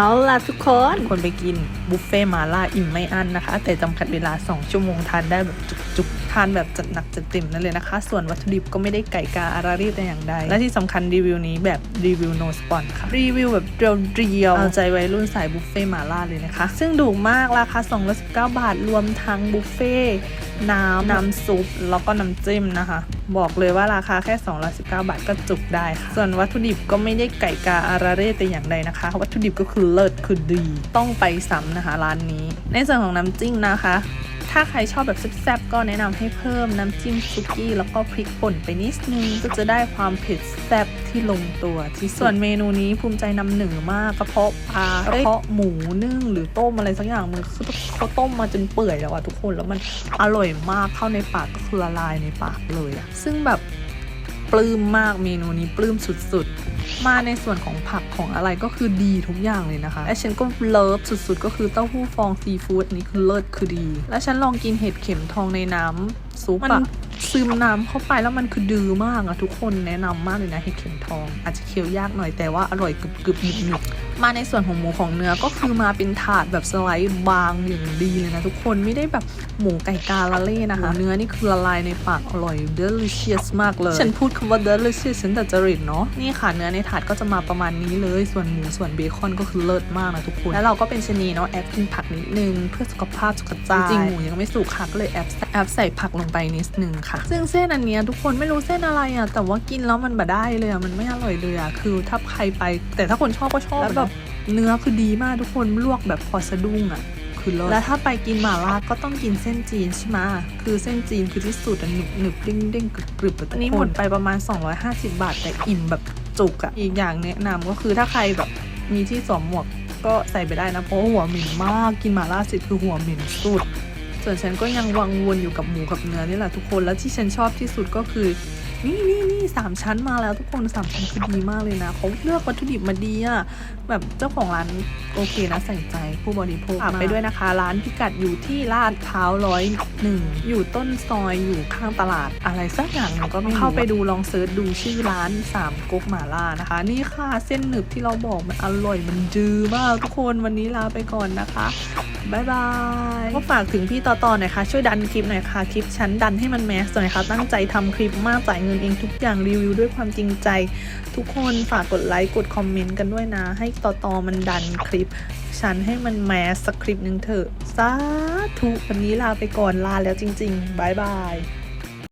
เอาล่ะทุกคน คนไปกินบุฟเฟ่มาล่าอิ่มไม่อั้นนะคะ แต่จำกัดเวลา 2 ชั่วโมงทานได้แบบจุกๆ ทานแบบจัดหนักจัดเต็มนั่นเลยนะคะ ส่วนวัตถุดิบก็ไม่ได้ไก่กาอารารีบแต่อย่างใด และที่สำคัญรีวิวนี้แบบรีวิวโนสปอนค่ะ รีวิวแบบเรียวๆเอาใจไว้รุ่นสายบุฟเฟ่มาล่าเลยนะคะ ซึ่งถูกมากราคา219 บาทรวมทั้งบุฟเฟ่ น้ำน้ำซุป แล้วก็น้ำจิ้มนะคะ บอกเลยว่าราคาแค่219 บาทก็จุกได้ค่ะ ส่วนวัตถุดิบก็ไม่ได้ไก่กาอาราเร่แต่อย่างใดนะคะ วัตถุดิบก็คือเลิศคือดี ต้องไปซ้ำนะคะ ร้านนี้ ในส่วนของน้ำจิ้มนะคะ ถ้าใครชอบแบบแซ่บๆก็แนะนำให้เพิ่มน้ำจิ้มซุกี้แล้วก็พริกป่นไปนิดนึงก็จะได้ความเผ็ดแซ่บที่ลงตัวที่สุดส่วนเมนูนี้ภูมิใจนำเหนือมากกระเพาะปลากระเพาะหมูนึ่งหรือต้มอะไรสักอย่างมันคือเขาต้มมาจนเปื่อยแล้วอะทุกคนแล้วมันอร่อยมากเข้าในปากก็คือละลายในปากเลยอะซึ่งแบบ ปลื้มมากเมนูนี้ปลื้มสุดๆ มาในส่วนของผักของอะไรก็คือดีทุกอย่างเลยนะคะและฉันก็เลิฟสุดๆ ก็คือเต้าหู้ฟองซีฟู้ดอันนี้คือเลิศคือดี และฉันลองกินเห็ดเข็มทองในน้ำซุปมันซึมน้ำเข้าไปแล้วมันคือดือมากอะทุกคนแนะนำมากเลยนะเห็ดเข็มทอง อาจจะเคี้ยวยากหน่อยแต่ว่าอร่อยกรึบกรึบๆหนึบหนึบๆ มาในส่วนของหมูของเนื้อก็คือมาเป็นถาดแบบสไลด์บางอย่างดีเลยนะทุกคนไม่ได้แบบหมูไก่กาละเล่นะคะ เนื้อนี่คือละลายในปากอร่อย delicious มากเลย ฉันพูดคำว่า delicious ฉันแต่จริตเนาะนี่ค่ะเนื้อในถาดก็จะมาประมาณนี้เลย ส่วนหมูส่วนเบคอนก็คือเลิศมากนะทุกคน แล้วเราก็เป็นชะนีเนาะแอบกินผักนิดนึงเพื่อสุขภาพสุขใจจริงๆหมูยังไม่สุกค่ะก็เลยแอบแอบใส่ผักลงไปนิดนึงค่ะ ซึ่งเส้นอันเนี้ยทุกคนไม่รู้เส้นอะไรอะแต่ว่ากินแล้วมันบะได้เลยอะมันไม่อร่อยเลยอะคือถ้าใครไป แต่ถ้าคนชอบก็ชอบแล้วแบบ เนื้อคือดีมากทุกคนลวกแบบพอสะดุ้งอะคือเลิศแล้วถ้าไปกินหม่าล่าก็ต้องกินเส้นจีนใช่ไหมคือเส้นจีนคือที่สุดอะหนึบหนึบเด้งเด้งกรึบกรึบอะทุกคนอันนี้หมดไปประมาณ 250 บาท แต่อิ่มแบบจุกอะอีกอย่างแนะนำก็คือถ้าใครแบบมีที่สวมหมวกก็ใส่ไปได้นะเพราะว่าหัวเหม็นมากกินหม่าล่าเสร็จคือหัวเหม็นสุด ส่วนฉันก็ยังวังวนอยู่กับหมูกับเนื้อนี่แหละทุกคน แล้วที่ฉันชอบที่สุดก็คือ นี่นี่นี่สามชั้นมาแล้วทุกคนสามชั้นคือดีมากเลยนะเขาเลือกวัตถุดิบมาดีอะแบบเจ้าของร้านโอเคนะใส่ใจผู้บริโภคฝากไปด้วยนะคะ ร้านพิกัดอยู่ที่ลาดพร้าวร้อยหนึ่งอยู่ต้นซอยอยู่ข้างตลาดอะไรสักอย่างก็ไม่เข้าไปดูลองเซิร์ชดูชื่อร้านสามก๊กหม่าล่านะคะ นี่ค่ะเส้นหนึบที่เราบอกมันอร่อยมันจือมากทุกคนวันนี้ลาไปก่อนนะคะบายบายก็ฝากถึงพี่ต่อต่อหน่อยค่ะ ช่วยดันคลิปหน่อยค่ะ คลิปฉันดันให้มันแมสหน่อยค่ะ ตั้งใจทำคลิปมากจ่ายเงินเองทุกอย่างรีวิวด้วยความจริงใจ ทุกคนฝากกดไลค์กดคอมเมนต์กันด้วยนะ ให้ต่อต่อมันดันคลิป ฉันให้มันแมสสักคลิปหนึ่งเถอะสาธุวันนี้ลาไปก่อนลาแล้วจริงๆบายบาย